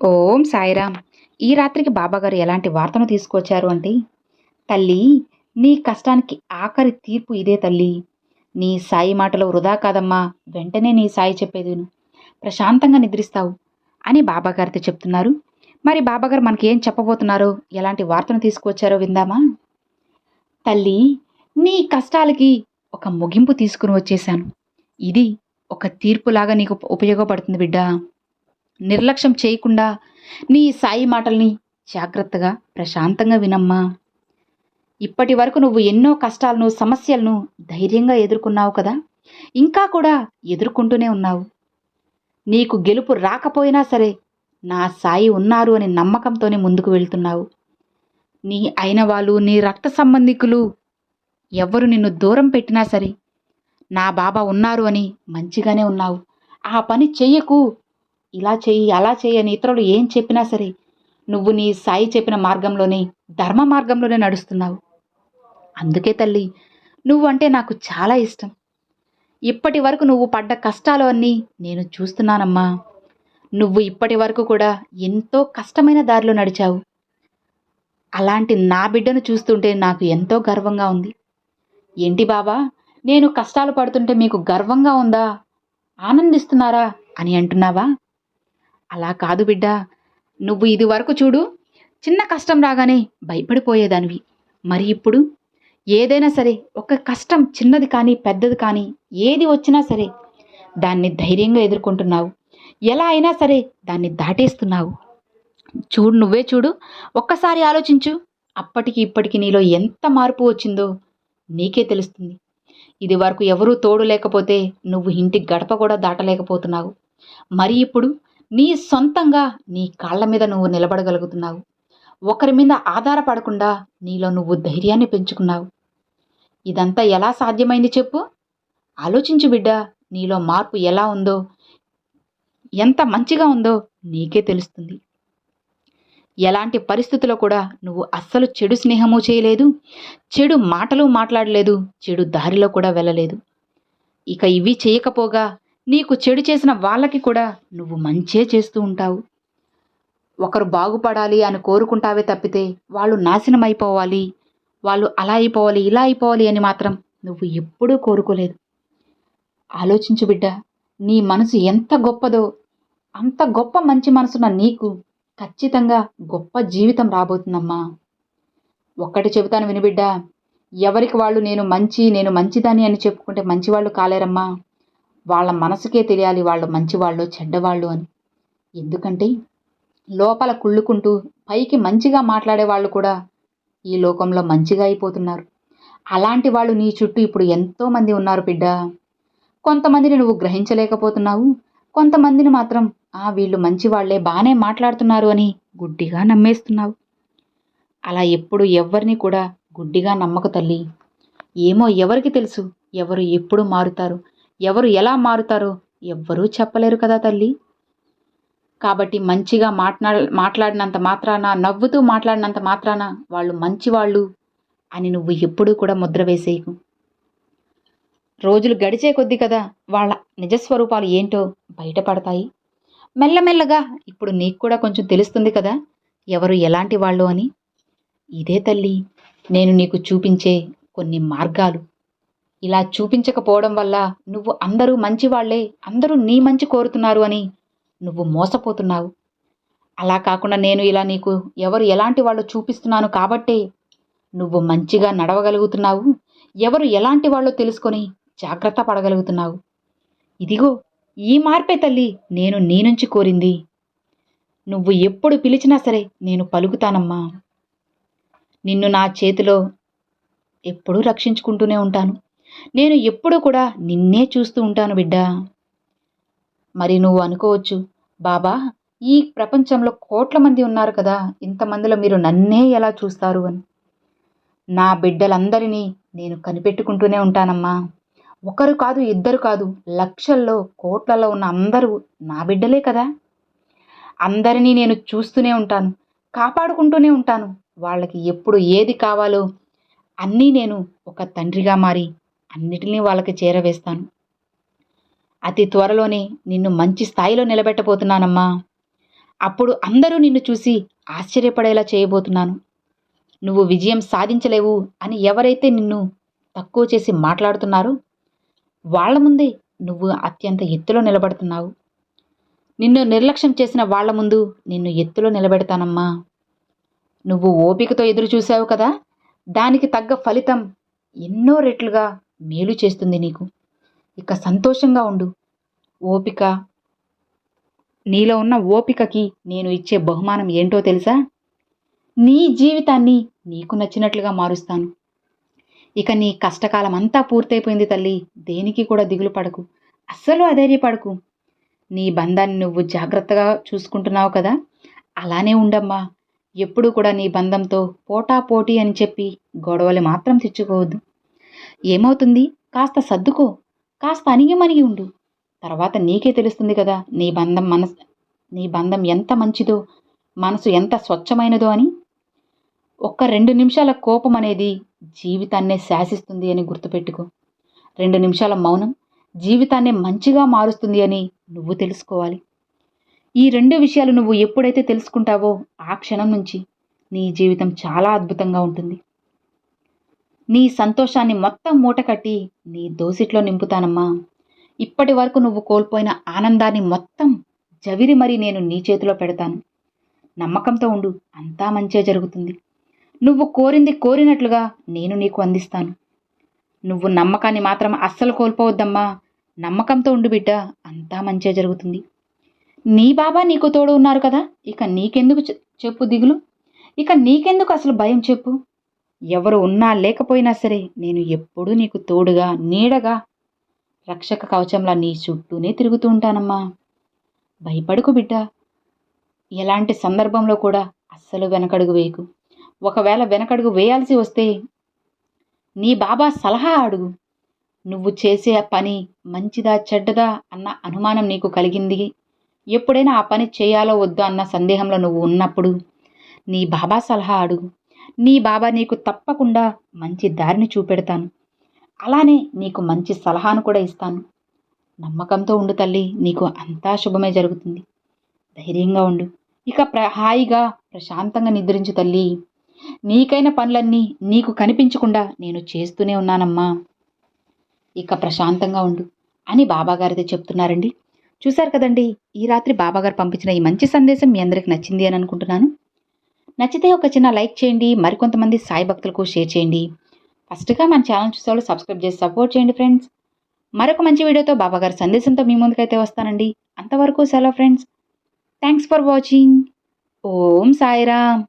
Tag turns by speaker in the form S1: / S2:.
S1: ఓం సాయిరామ్. ఈ రాత్రికి బాబాగారు ఎలాంటి వార్తను తీసుకొచ్చారు అంటే? తల్లి నీ కష్టానికి ఆఖరి తీర్పు ఇదే తల్లి. నీ సాయి మాటలు వృధా కాదమ్మా వెంటనే నీ సాయి చెప్పేది ప్రశాంతంగా నిద్రిస్తావు అని బాబాగారితో చెప్తున్నారు. మరి బాబాగారు మనకి ఏం చెప్పబోతున్నారో? ఎలాంటి వార్తను తీసుకువచ్చారో విందామా? తల్లి నీ కష్టాలకి ఒక ముగింపు తీసుకుని వచ్చేసాను ఇది ఒక తీర్పులాగా నీకు ఉపయోగపడుతుంది బిడ్డా. నిర్లక్ష్యం చేయకుండా నీ సాయి మాటల్ని జాగ్రత్తగా ప్రశాంతంగా వినమ్మా. ఇప్పటి వరకు నువ్వు ఎన్నో కష్టాలను సమస్యలను ధైర్యంగా ఎదుర్కొన్నావు కదా? ఇంకా కూడా ఎదుర్కొంటూనే ఉన్నావు. నీకు గెలుపు రాకపోయినా సరే నా సాయి ఉన్నారు అనే నమ్మకంతోనే ముందుకు వెళ్తున్నావు. నీ అయిన వాళ్ళు నీ రక్త సంబంధికులు ఎవరు నిన్ను దూరం పెట్టినా సరే నా బాబా ఉన్నారు అని మంచిగానే ఉన్నావు. ఆ పని చెయ్యకు ఇలా చెయ్యి అలా చెయ్యి అని ఇతరులు ఏం చెప్పినా సరే నువ్వు నీ సాయి చెప్పిన మార్గంలోనే ధర్మ మార్గంలోనే నడుస్తున్నావు. అందుకే తల్లి నువ్వు అంటే నాకు చాలా ఇష్టం. ఇప్పటి వరకు నువ్వు పడ్డ కష్టాలు అన్నీ నేను చూస్తున్నానమ్మా. నువ్వు ఇప్పటి వరకు కూడా ఎంతో కష్టమైన దారిలో నడిచావు. అలాంటి నా బిడ్డను చూస్తుంటే నాకు ఎంతో గర్వంగా ఉంది. ఏంటి బాబా నేను కష్టాలు పడుతుంటే మీకు గర్వంగా ఉందా? ఆనందిస్తున్నారా అని అంటున్నావా? అలా కాదు బిడ్డా. నువ్వు ఇది వరకు చూడు. చిన్న కష్టం రాగానే భయపడిపోయేదానివి. మరి ఇప్పుడు? ఏదైనా సరే ఒక కష్టం చిన్నది కానీ పెద్దది కానీ ఏది వచ్చినా సరే దాన్ని ధైర్యంగా ఎదుర్కొంటున్నావు. ఎలా అయినా సరే దాన్ని దాటేస్తున్నావు. చూడు నువ్వే చూడు. ఒక్కసారి ఆలోచించు. అప్పటికి ఇప్పటికి నీలో ఎంత మార్పు వచ్చిందో నీకే తెలుస్తుంది. ఇది వరకు ఎవరూ తోడు లేకపోతే నువ్వు ఇంటి గడప కూడా దాటలేకపోతున్నావు. మరి ఇప్పుడు? నీ సొంతంగా నీ కాళ్ళ మీద నువ్వు నిలబడగలుగుతున్నావు. ఒకరి మీద ఆధారపడకుండా నీలో నువ్వు ధైర్యాన్ని పెంచుకున్నావు. ఇదంతా ఎలా సాధ్యమైంది చెప్పు? ఆలోచించు బిడ్డ నీలో మార్పు ఎలా ఉందో ఎంత మంచిగా ఉందో నీకే తెలుస్తుంది. ఎలాంటి పరిస్థితుల్లో కూడా నువ్వు అస్సలు చెడు స్నేహము చేయలేదు చెడు మాటలు మాట్లాడలేదు చెడు దారిలో కూడా వెళ్ళలేదు. ఇక ఇవి చేయకపోగా నీకు చెడు చేసిన వాళ్ళకి కూడా నువ్వు మంచే చేస్తూ ఉంటావు. ఒకరు బాగుపడాలి అని కోరుకుంటావే తప్పితే వాళ్ళు నాశనం అయిపోవాలి వాళ్ళు అలా అయిపోవాలి ఇలా అయిపోవాలి అని మాత్రం నువ్వు ఎప్పుడూ కోరుకోలేదు. ఆలోచించు బిడ్డ నీ మనసు ఎంత గొప్పదో అంత గొప్ప మంచి మనసున్న నీకు ఖచ్చితంగా గొప్ప జీవితం రాబోతుందమ్మా. ఒక్కటి చెబుతాను వినిబిడ్డ ఎవరికి వాళ్ళు నేను మంచి నేను మంచిదని అని చెప్పుకుంటే మంచివాళ్ళు కాలేరమ్మా. వాళ్ళ మనసుకే తెలియాలి వాళ్ళు మంచివాళ్ళు చెడ్డవాళ్ళు అని. ఎందుకంటే లోపల కుళ్ళుకుంటూ పైకి మంచిగా మాట్లాడే వాళ్ళు కూడా ఈ లోకంలో మంచిగా అయిపోతున్నారు. అలాంటి వాళ్ళు నీ చుట్టూ ఇప్పుడు ఎంతోమంది ఉన్నారు బిడ్డ. కొంతమందిని నువ్వు గ్రహించలేకపోతున్నావు. కొంతమందిని మాత్రం ఆ వీళ్ళు మంచి వాళ్ళే బాగానే మాట్లాడుతున్నారు అని గుడ్డిగా నమ్మేస్తున్నావు. అలా ఎప్పుడు ఎవరిని కూడా గుడ్డిగా నమ్మక తల్లి. ఏమో ఎవరికి తెలుసు ఎవరు ఎప్పుడు మారుతారు. ఎవరు ఎలా మారుతారో ఎవ్వరూ చెప్పలేరు కదా తల్లి. కాబట్టి మంచిగా మాట్లా మాట్లాడినంత మాత్రాన నవ్వుతూ మాట్లాడినంత మాత్రాన వాళ్ళు మంచివాళ్ళు అని నువ్వు ఎప్పుడూ కూడా ముద్ర వేసేయకు. రోజులు గడిచే కొద్దీ కదా వాళ్ళ నిజస్వరూపాలు ఏంటో బయటపడతాయి. మెల్లమెల్లగా ఇప్పుడు నీకు కూడా కొంచెం తెలుస్తుంది కదా ఎవరు ఎలాంటి వాళ్ళు అని. ఇదే తల్లి నేను నీకు చూపించే కొన్ని మార్గాలు. ఇలా చూపించకపోవడం వల్ల నువ్వు అందరూ మంచివాళ్ళే అందరూ నీ మంచి కోరుతున్నారు అని నువ్వు మోసపోతున్నావు. అలా కాకుండా నేను ఇలా నీకు ఎవరు ఎలాంటి వాళ్ళు చూపిస్తున్నాను కాబట్టే నువ్వు మంచిగా నడవగలుగుతున్నావు. ఎవరు ఎలాంటి వాళ్ళో తెలుసుకొని జాగ్రత్త పడగలుగుతున్నావు. ఇదిగో ఈ మార్పే తల్లి నేను నీ నుంచి కోరింది. నువ్వు ఎప్పుడు పిలిచినా సరే నేను పలుకుతానమ్మా. నిన్ను నా చేతిలో ఎప్పుడూ రక్షించుకుంటూనే ఉంటాను. నేను ఎప్పుడూ కూడా నిన్నే చూస్తూ ఉంటాను బిడ్డా. మరి నువ్వు అనుకోవచ్చు బాబా ఈ ప్రపంచంలో కోట్ల మంది ఉన్నారు కదా ఇంతమందిలో మీరు నన్నే ఎలా చూస్తారు అని. నా బిడ్డలందరినీ నేను కనిపెట్టుకుంటూనే ఉంటానమ్మా. ఒకరు కాదు ఇద్దరు కాదు లక్షల్లో కోట్లలో ఉన్న అందరూ నా బిడ్డలే కదా. అందరినీ నేను చూస్తూనే ఉంటాను కాపాడుకుంటూనే ఉంటాను. వాళ్ళకి ఎప్పుడు ఏది కావాలో అన్నీ నేను ఒక తండ్రిగా మారి అన్నిటినీ వాళ్ళకి చేరవేస్తాను. అతి త్వరలోనే నిన్ను మంచి స్థాయిలో నిలబెట్టబోతున్నానమ్మా. అప్పుడు అందరూ నిన్ను చూసి ఆశ్చర్యపడేలా చేయబోతున్నాను. నువ్వు విజయం సాధించలేవు అని ఎవరైతే నిన్ను తక్కువ చేసి మాట్లాడుతున్నారో వాళ్ళ ముందే నువ్వు అత్యంత ఎత్తులో నిలబడుతున్నావు. నిన్ను నిర్లక్ష్యం చేసిన వాళ్ళ ముందు నిన్ను ఎత్తులో నిలబెడతానమ్మా. నువ్వు ఓపికతో ఎదురు చూశావు కదా? దానికి తగ్గ ఫలితం ఎన్నో రెట్లుగా మేలు చేస్తుంది నీకు. ఇక సంతోషంగా ఉండు. ఓపిక నీలో ఉన్న ఓపికకి నేను ఇచ్చే బహుమానం ఏంటో తెలుసా? నీ జీవితాన్ని నీకు నచ్చినట్లుగా మారుస్తాను. ఇక నీ కష్టకాలం అంతా పూర్తయిపోయింది తల్లి. దేనికి కూడా దిగులు పడకు. అస్సలు అధైర్యపడకు. నీ బంధాన్ని నువ్వు జాగ్రత్తగా చూసుకుంటున్నావు కదా? అలానే ఉండమ్మా. ఎప్పుడు కూడా నీ బంధంతో పోటా పోటీ అని చెప్పి గొడవలు మాత్రం తెచ్చుకోవద్దు. ఏమవుతుంది? కాస్త సర్దుకో. కాస్త అణిగిమణిగి ఉండు. తర్వాత నీకే తెలుస్తుంది కదా నీ బంధం మనసు నీ బంధం ఎంత మంచిదో మనసు ఎంత స్వచ్ఛమైనదో అని. ఒక్క రెండు నిమిషాల కోపం అనేది జీవితాన్నే శాసిస్తుంది అని గుర్తుపెట్టుకో. రెండు నిమిషాల మౌనం జీవితాన్ని మంచిగా మారుస్తుంది అని నువ్వు తెలుసుకోవాలి. ఈ రెండు విషయాలు నువ్వు ఎప్పుడైతే తెలుసుకుంటావో ఆ క్షణం నుంచి నీ జీవితం చాలా అద్భుతంగా ఉంటుంది. నీ సంతోషాన్ని మొత్తం మూట కట్టి నీ దోసిట్లో నింపుతానమ్మా. ఇప్పటి వరకు నువ్వు కోల్పోయిన ఆనందాన్ని మొత్తం జవిరి మరి నేను నీ చేతిలో పెడతాను. నమ్మకంతో ఉండు అంతా మంచే జరుగుతుంది. నువ్వు కోరింది కోరినట్లుగా నేను నీకు అందిస్తాను. నువ్వు నమ్మకాన్ని మాత్రం అస్సలు కోల్పోవద్దమ్మా. నమ్మకంతో ఉండు బిడ్డ అంతా మంచే జరుగుతుంది. నీ బాబా నీకు తోడు ఉన్నారు కదా ఇక నీకెందుకు చెప్పు దిగులు? ఇక నీకెందుకు అసలు భయం చెప్పు? ఎవరు ఉన్నా లేకపోయినా సరే నేను ఎప్పుడూ నీకు తోడుగా నీడగా రక్షక కవచంలా నీ చుట్టూనే తిరుగుతూ ఉంటానమ్మా. భయపడుకు బిడ్డ. ఎలాంటి సందర్భంలో కూడా అస్సలు వెనకడుగు వేయకు. ఒకవేళ వెనకడుగు వేయాల్సి వస్తే నీ బాబా సలహా అడుగు. నువ్వు చేసే పని మంచిదా చెడ్డదా అన్న అనుమానం నీకు కలిగింది. ఎప్పుడైనా ఆ పని చేయాలో వద్దు అన్న సందేహంలో నువ్వు ఉన్నప్పుడు నీ బాబా సలహా అడుగు. నీ బాబా నీకు తప్పకుండా మంచి దారిని చూపెడతాను. అలానే నీకు మంచి సలహాను కూడా ఇస్తాను. నమ్మకంతో ఉండు తల్లి నీకు అంతా శుభమే జరుగుతుంది. ధైర్యంగా ఉండు. ఇక ప్ర హాయిగా ప్రశాంతంగా నిద్రించు తల్లి. నీకైన పనులన్నీ నీకు కనిపించకుండా నేను చేస్తూనే ఉన్నానమ్మా. ఇక ప్రశాంతంగా ఉండు అని బాబాగారితో చెప్తున్నారండి. చూశారు కదండి ఈ రాత్రి బాబాగారు పంపించిన ఈ మంచి సందేశం మీ అందరికి నచ్చింది అని అనుకుంటున్నాను. నచ్చితే ఒక చిన్న లైక్ చేయండి మరికొంతమంది సాయి భక్తులకు షేర్ చేయండి. ఫస్ట్గా మన ఛానల్ చూసేవాళ్ళు సబ్స్క్రైబ్ చేసి సపోర్ట్ చేయండి ఫ్రెండ్స్. మరొక మంచి వీడియోతో బాబాగారి సందేశంతో మీ ముందుకైతే వస్తానండి. అంతవరకు సెలవు friends. Thanks for watching. Om Sairam.